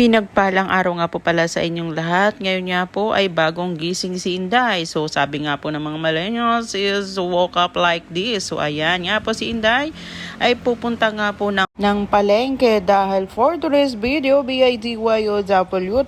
Pinagpalang araw nga po pala sa inyong lahat. Ngayon nga po ay bagong gising si Inday. So sabi nga po ng mga millennials is woke up like this. So ayan nga po si Inday ay pupunta nga po ng, ng palengke dahil for today's video BIDYOW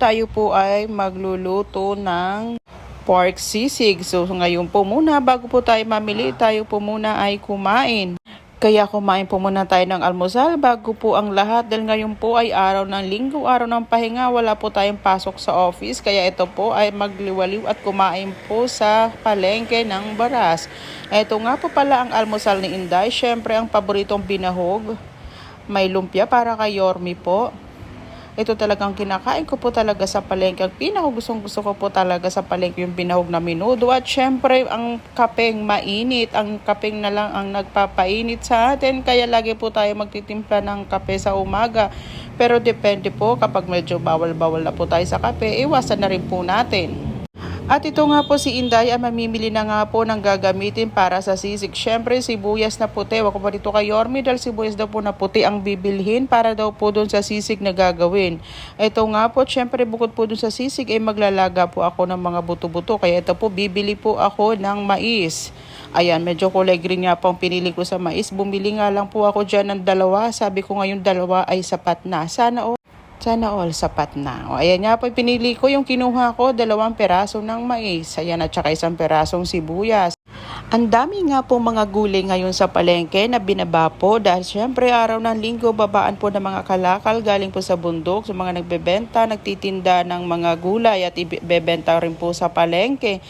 tayo po ay magluluto ng pork sisig. So ngayon po muna bago po tayo mamili tayo po muna ay kumain. Kaya kumain po muna tayo ng almusal bago po ang lahat dahil ngayon po ay araw ng linggo, araw ng pahinga, wala po tayong pasok sa office. Kaya ito po ay magliwaliw at kumain po sa palengke ng baras. Ito nga po pala ang almusal ni Inday. Siyempre ang paboritong binahog. May lumpia para kay Yormi po. Ito talagang kinakain ko po talaga sa palengke. Ang pinaka gustong gusto ko po talaga sa palengke yung binahog na minudo. At syempre, ang kapeng mainit. Ang kapeng na lang ang nagpapainit sa atin. Kaya lagi po tayo magtitimpla ng kape sa umaga. Pero depende po kapag medyo bawal-bawal na po tayo sa kape, iwasan na rin po natin. At ito nga po si Inday ay mamimili na nga po ng gagamitin para sa sisig. Siyempre, sibuyas na puti. Wako pa dito kay Yormi dahil sibuyas daw po na puti ang bibilhin para daw po doon sa sisig na gagawin. Ito nga po, siyempre bukod po doon sa sisig ay maglalaga po ako ng mga buto-buto. Kaya ito po, bibili po ako ng mais. Ayan, medyo kulay green nga po ang pinili ko sa mais. Bumili nga lang po ako dyan ng dalawa. Sabi ko ngayon dalawa ay sapat na. Sana o sana all sapat na. O, ayan nga po, pinili ko yung kinuha ko, dalawang peraso ng mais. Ayan, at saka isang perasong sibuyas. Ang dami nga po mga gulay ngayon sa palengke na binaba po dahil syempre araw ng linggo babaan po ng mga kalakal galing po sa bundok sa mga nagbebenta, nagtitinda ng mga gulay at ibebenta rin po sa palengke.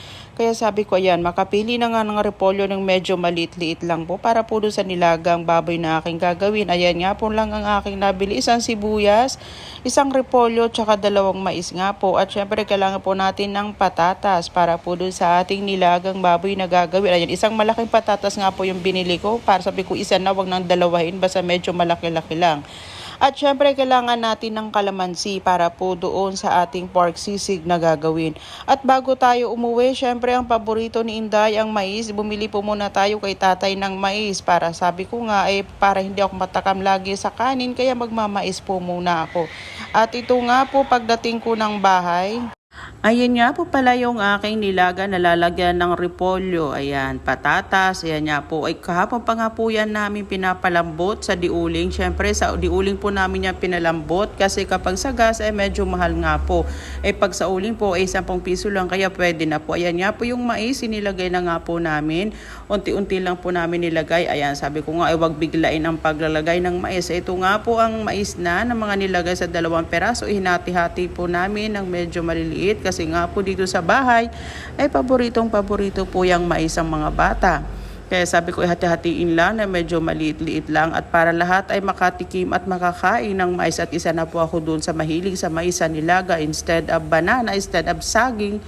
Kaya sabi ko ayan, makapili na nga ng repolyo ng medyo maliit-liit lang po para po sa nilagang baboy na aking gagawin. Ayan nga po lang ang aking nabili. Isang sibuyas, isang repolyo, tsaka dalawang mais nga po. At syempre kailangan po natin ng patatas para po doon sa ating nilagang baboy na gagawin. Ayan, isang malaking patatas nga po yung binili ko. Para sabi ko isa na, wag nang dalawahin. Basta medyo malaki-laki lang. At syempre, kailangan natin ng kalamansi para po doon sa ating pork sisig na gagawin. At bago tayo umuwi, syempre, ang paborito ni Inday ang mais. Bumili po muna tayo kay tatay ng mais para sabi ko nga, eh, para hindi ako matakam lagi sa kanin, kaya magmamais po muna ako. At ito nga po, pagdating ko ng bahay, Ayan nga po pala yung aking nilaga na lalagyan ng repolyo. Ayan, patatas. Ayan nga po. Ay kahapon pa nga po yan namin pinapalambot sa diuling. Siyempre sa diuling po namin yan pinalambot kasi kapag sa gas ay medyo mahal nga po. Eh pag sa uling po ay 10 piso lang kaya pwede na po. Ayan nga po yung mais inilagay na nga po namin. Unti-unti lang po namin nilagay. Ayan, sabi ko nga ay wag biglain ang paglalagay ng mais. Ito nga po ang mais na ng mga nilagay sa dalawang peraso. Hinati-hati po namin ng medyo maliliit kasi nga po dito sa bahay ay paboritong paborito po yung mais ang mga bata. Kaya sabi ko ihati-hatiin lang na medyo maliit-liit lang at para lahat ay makatikim at makakain ng mais at isa na po ako doon sa mahilig sa mais sa nilaga instead of banana, instead of saging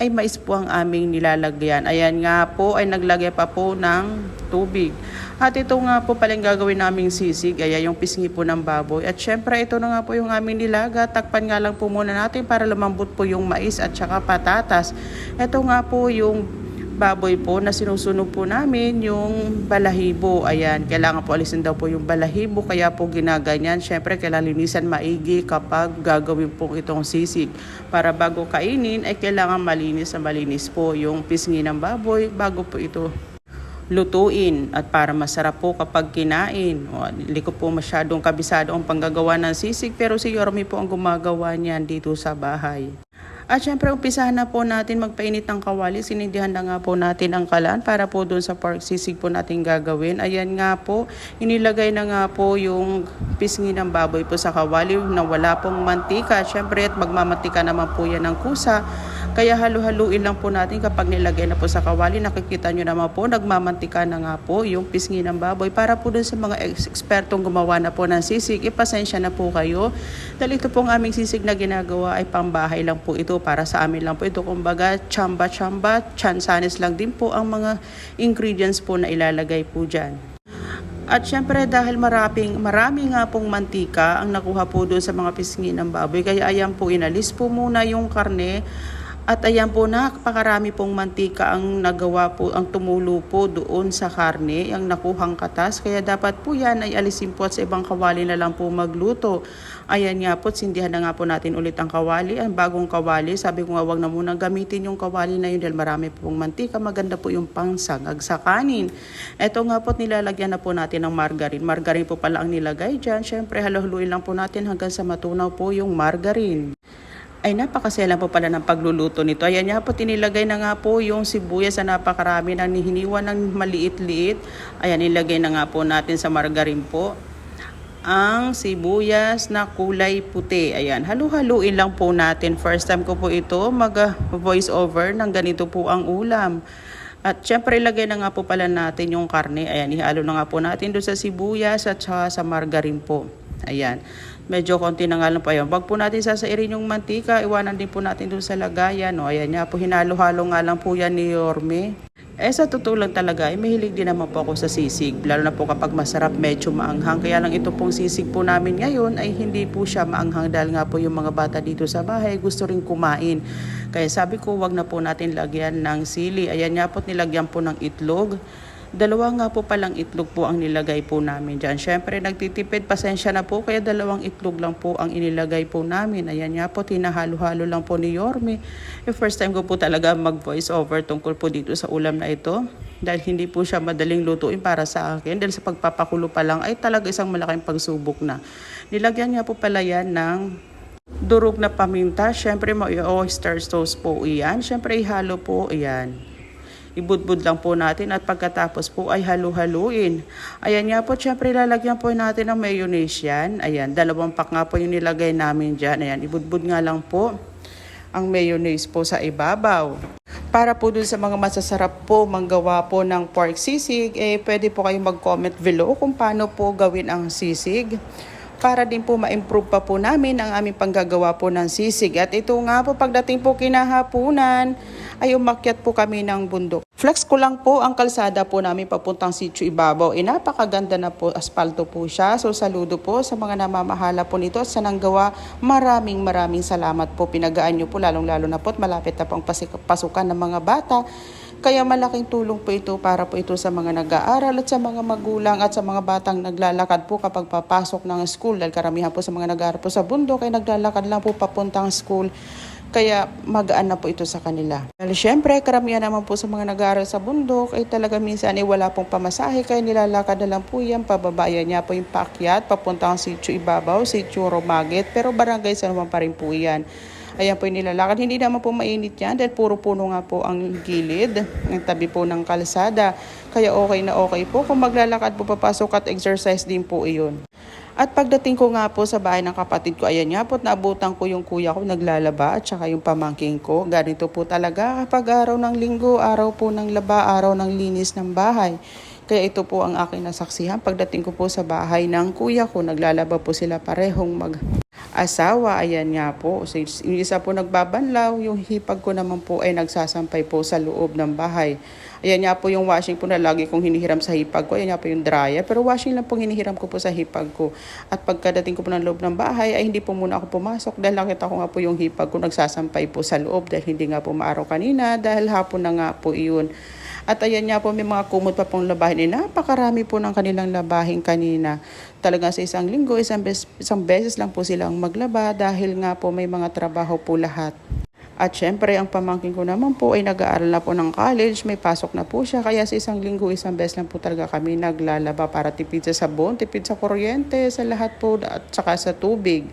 ay mais po ang aming nilalagyan. Ayan nga po ay naglagay pa po ng tubig. At ito nga po palang gagawin naming sisig, ay yung pisngi po ng baboy. At syempre ito na nga po yung aming nilaga. Takpan nga lang po muna natin para lumambot po yung mais at saka patatas. Ito nga po yung baboy po na sinusunog po namin yung balahibo. Ayan, kailangan po alisin daw po yung balahibo kaya po ginaganyan. Syempre, kailangan linisan maigi kapag gagawin po itong sisig. Para bago kainin ay kailangan malinis na malinis po yung pisngi ng baboy bago po ito lutuin at para masarap po kapag kinain. O, hindi ko po masyadong kabisado ang panggagawa ng sisig pero si Yormi po ang gumagawa niyan dito sa bahay. At syempre, umpisahan na po natin magpainit ng kawali. Sinindihan na nga po natin ang kalan para po doon sa pork sisig po natin gagawin. Ayan nga po, inilagay na nga po yung pisngi ng baboy po sa kawali na wala pong mantika. Syempre, at magmamantika naman po yan ng kusa. Kaya halu-haluin lang po natin kapag nilagay na po sa kawali. Nakikita nyo naman po, nagmamantika na nga po yung pisngi ng baboy. Para po dun sa mga ekspertong gumawa na po ng sisig, ipasensya na po kayo. Dahil ito pong aming sisig na ginagawa ay pambahay lang po ito. Para sa amin lang po ito. Kumbaga, chamba-chamba, chansanes lang din po ang mga ingredients po na ilalagay po dyan. At syempre dahil maraming, marami nga pong mantika ang nakuha po doon sa mga pisngi ng baboy. Kaya ayan po, inalis po muna yung karne at ayan po, napakarami pong mantika ang nagawa po, ang tumulo po doon sa karne, ang nakuhang katas. Kaya dapat po yan ay alisin po at sa ibang kawali na lang po magluto. Ayan nga po, sindihan na nga po natin ulit ang kawali, ang bagong kawali. Sabi ko nga, wag na muna gamitin yung kawali na yun dahil marami pong mantika. Maganda po yung pangsangag sa kanin. Ito nga po, nilalagyan na po natin ng margarine. Margarine po pala ang nilagay dyan. Siyempre, haluhuluin lang po natin hanggang sa matunaw po yung margarine. Ay napakasela po pala ng pagluluto nito. Ayan nga po, tinilagay na nga po yung sibuyas na napakarami na hiniwa ng maliit-liit. Ayan, nilagay na nga po natin sa margarine po ang sibuyas na kulay puti. Ayan, halu-haluin lang po natin. First time ko po ito mag-voice over ng ganito po ang ulam. At syempre ilagay na nga po pala natin yung karne. Ayan, ihalo na nga po natin doon sa sibuyas at sa margarine po. Ayan. Medyo konti na nga lang po. Ayan. Wag po natin sasairin yung mantika. Iwanan din po natin doon sa lagayan. O, ayan nga po. Hinalo-halo nga lang po yan ni Yorme. Eh sa totoo lang talaga, eh, mahilig din naman po ako sa sisig. Lalo na po kapag masarap, medyo maanghang. Kaya lang ito pong sisig po namin ngayon ay hindi po siya maanghang dahil nga po yung mga bata dito sa bahay gusto rin kumain. Kaya sabi ko, wag na po natin lagyan ng sili. Ayan nga po, nilagyan po ng itlog. Dalawa nga po palang itlog po ang nilagay po namin dyan. Siyempre, nagtitipid, pasensya na po, kaya dalawang itlog lang po ang inilagay po namin. Ayan nga po, tinahalo-halo lang po ni Yorme. Eh, first time ko po talaga mag-voice over tungkol po dito sa ulam na ito. Dahil hindi po siya madaling lutuin para sa akin. Dahil sa pagpapakulo pa lang ay talaga isang malaking pagsubok na. Nilagyan nga po pala yan ng durog na paminta. Siyempre, may oyster sauce po iyan. Siyempre, ihalo po iyan ibudbud lang po natin at pagkatapos po ay halu-haluin. Ayan nga po, syempre lalagyan po natin ng mayonnaise yan. Ayan, dalawang pack nga po yung nilagay namin dyan. Ayan, ibudbud nga lang po ang mayonnaise po sa ibabaw. Para po dun sa mga masasarap po manggawa po ng pork sisig, eh pwede po kayong mag-comment below kung paano po gawin ang sisig para din po ma-improve pa po namin ang aming panggagawa po ng sisig. At ito nga po pagdating po kinahapunan ay umakyat po kami ng bundok. Flex ko lang po ang kalsada po namin papuntang Sitio Ibabaw. E napakaganda na po, aspalto po siya. So saludo po sa mga namamahala po nito at sa nanggawa. Maraming maraming salamat po. Pinagaan nyo po lalong lalo na po at malapit na pong pasik- pasukan ng mga bata. Kaya malaking tulong po ito para po ito sa mga nag-aaral at sa mga magulang at sa mga batang naglalakad po kapag papasok ng school. Dahil karamihan po sa mga nag-aaral po sa bundok ay naglalakad lang po papuntang school. Kaya magaan na po ito sa kanila. Dahil syempre, karamihan naman po sa mga nag-aaral sa bundok ay talaga minsan ay wala pong pamasahe kaya nilalakad na lang po yan. Pababayan niya po yung paakyat papuntang sitio Ibabaw, sitio Romagit. Pero barangay sa naman pa rin po yan. Ayan po yung nilalakad. Hindi naman po mainit yan dahil puro puno nga po ang gilid, ang tabi po ng kalsada. Kaya okay na okay po. Kung maglalakad po papasok at exercise din po iyon. At pagdating ko nga po sa bahay ng kapatid ko, ayan nga po, naabutan ko yung kuya ko naglalaba at saka yung pamangking ko. Ganito po talaga kapag araw ng linggo, araw po ng laba, araw ng linis ng bahay. Kaya ito po ang aking nasaksihan. Pagdating ko po sa bahay ng kuya ko, naglalaba po sila parehong mag asawa, ayan nga po. So, yung isa po nagbabanlaw, yung hipag ko naman po ay nagsasampay po sa loob ng bahay. Ayan nga po yung washing po na lagi kong hinihiram sa hipag ko. Ayan nga po yung dryer. Pero washing lang po hinihiram ko po sa hipag ko. At pagkadating ko po ng loob ng bahay, ay hindi po muna ako pumasok dahil nakita ko nga po yung hipag ko nagsasampay po sa loob dahil hindi nga po maaraw kanina dahil hapon na nga po iyon. At ayan nga po, may mga kumot pa pong labahin. Eh, napakarami po ng kanilang labahin kanina. Talaga sa isang linggo, isang, bes, isang beses lang po silang maglaba dahil nga po may mga trabaho po lahat. At syempre, ang pamangkin ko naman po ay nag-aaral na po ng college, may pasok na po siya. Kaya sa isang linggo, isang beses lang po talaga kami naglalaba para tipid sa sabon, tipid sa kuryente, sa lahat po at saka sa tubig.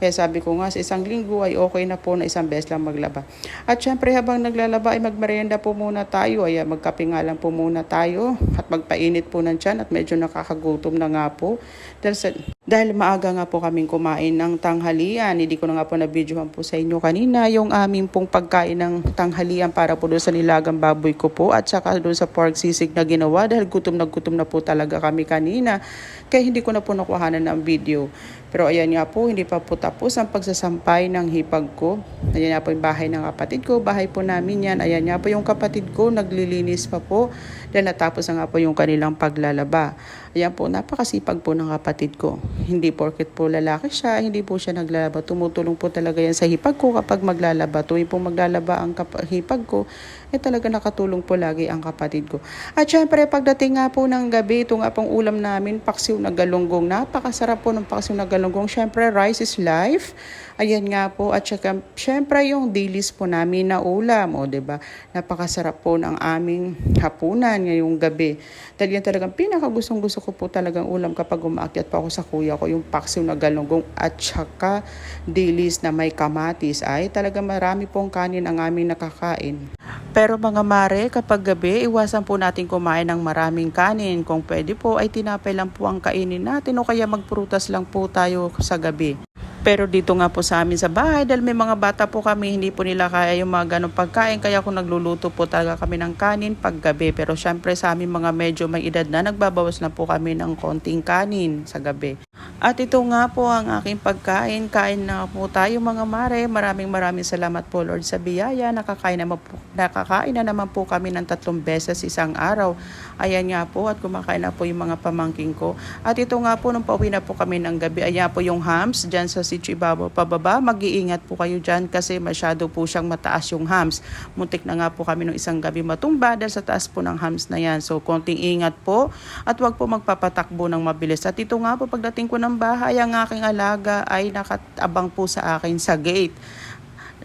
Kaya sabi ko nga sa isang linggo ay okay na po na isang beses lang maglaba. At syempre habang naglalaba ay magmerienda po muna tayo. Ay magkape nga lang po muna tayo at magpainit po ng tiyan at medyo nakakagutom na nga po. Dahil, sa, dahil maaga nga po kaming kumain ng tanghalian. Hindi ko na nga po na-videohan po sa inyo kanina yung aming pong pagkain ng tanghalian para po doon sa nilagang baboy ko po at saka doon sa pork sisig na ginawa dahil gutom na gutom na po talaga kami kanina. Kaya hindi ko na po nakuhanan ng video. Pero ayan nga po, hindi pa po tapos ang pagsasampay ng hipag ko. Ayan nga po yung bahay ng kapatid ko. Bahay po namin yan. Ayan nga po yung kapatid ko, naglilinis pa po. Dahil natapos na nga po yung kanilang paglalaba. Ayan po, napakasipag po ng kapatid ko. Hindi porket po lalaki siya, hindi po siya naglalaba. Tumutulong po talaga yan sa hipag ko kapag maglalaba. Tuwing po maglalaba ang hipag ko, eh talaga nakatulong po lagi ang kapatid ko. At syempre, pagdating nga po ng gabi, ito nga pong ulam namin, paksiw na galunggong. Napakasarap po ng paksiw na galunggong. Syempre, rice is life. Ayan nga po. At syempre, yung dilis po namin na ulam. O, ba Napakasarap po ng aming hapunan ngayong gabi. Dahil yan talagang pinakagustong gusto ko po talagang ulam kapag umaakyat pa ako sa kuya ko. Yung paksiw na galunggong at saka dilis na may kamatis. Ay, talaga marami pong kanin ang aming nakakain. Pero mga mare, kapag gabi, iwasan po natin kumain ng maraming kanin. Kung pwede po, ay tinapay lang po ang kainin natin o kaya magprutas lang po tayo sa gabi. Pero dito nga po sa amin sa bahay, dahil may mga bata po kami, hindi po nila kaya yung mga ganong pagkain. Kaya kung nagluluto po talaga kami ng kanin pag gabi. Pero syempre sa amin mga medyo may edad na, nagbabawas na po kami ng konting kanin sa gabi. At ito nga po ang aking pagkain. Kain na po tayo mga mare. Maraming maraming salamat po Lord sa biyaya. Nakakain, naman po, nakakain na naman po kami ng tatlong beses isang araw. Ayan nga po at kumakain na po yung mga pamangking ko. At ito nga po nung pauwi na po kami ng gabi. Ayan po yung hams dyan sa Sitio Ibabaw pababa. Mag-iingat po kayo dyan kasi masyado po siyang mataas yung hams. Muntik na nga po kami nung isang gabi matumba dahil sa taas po ng hams na yan. So konting ingat po at wag po magpapatakbo ng mabilis. At ito nga po pagdating ko ng bahay, ang aking alaga ay nakatabang po sa akin sa gate.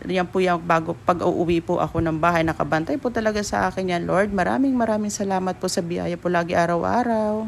Yan po yung bago pag uuwi po ako ng bahay, nakabantay po talaga sa akin yan, Lord. Maraming maraming salamat po sa biyaya po lagi araw-araw.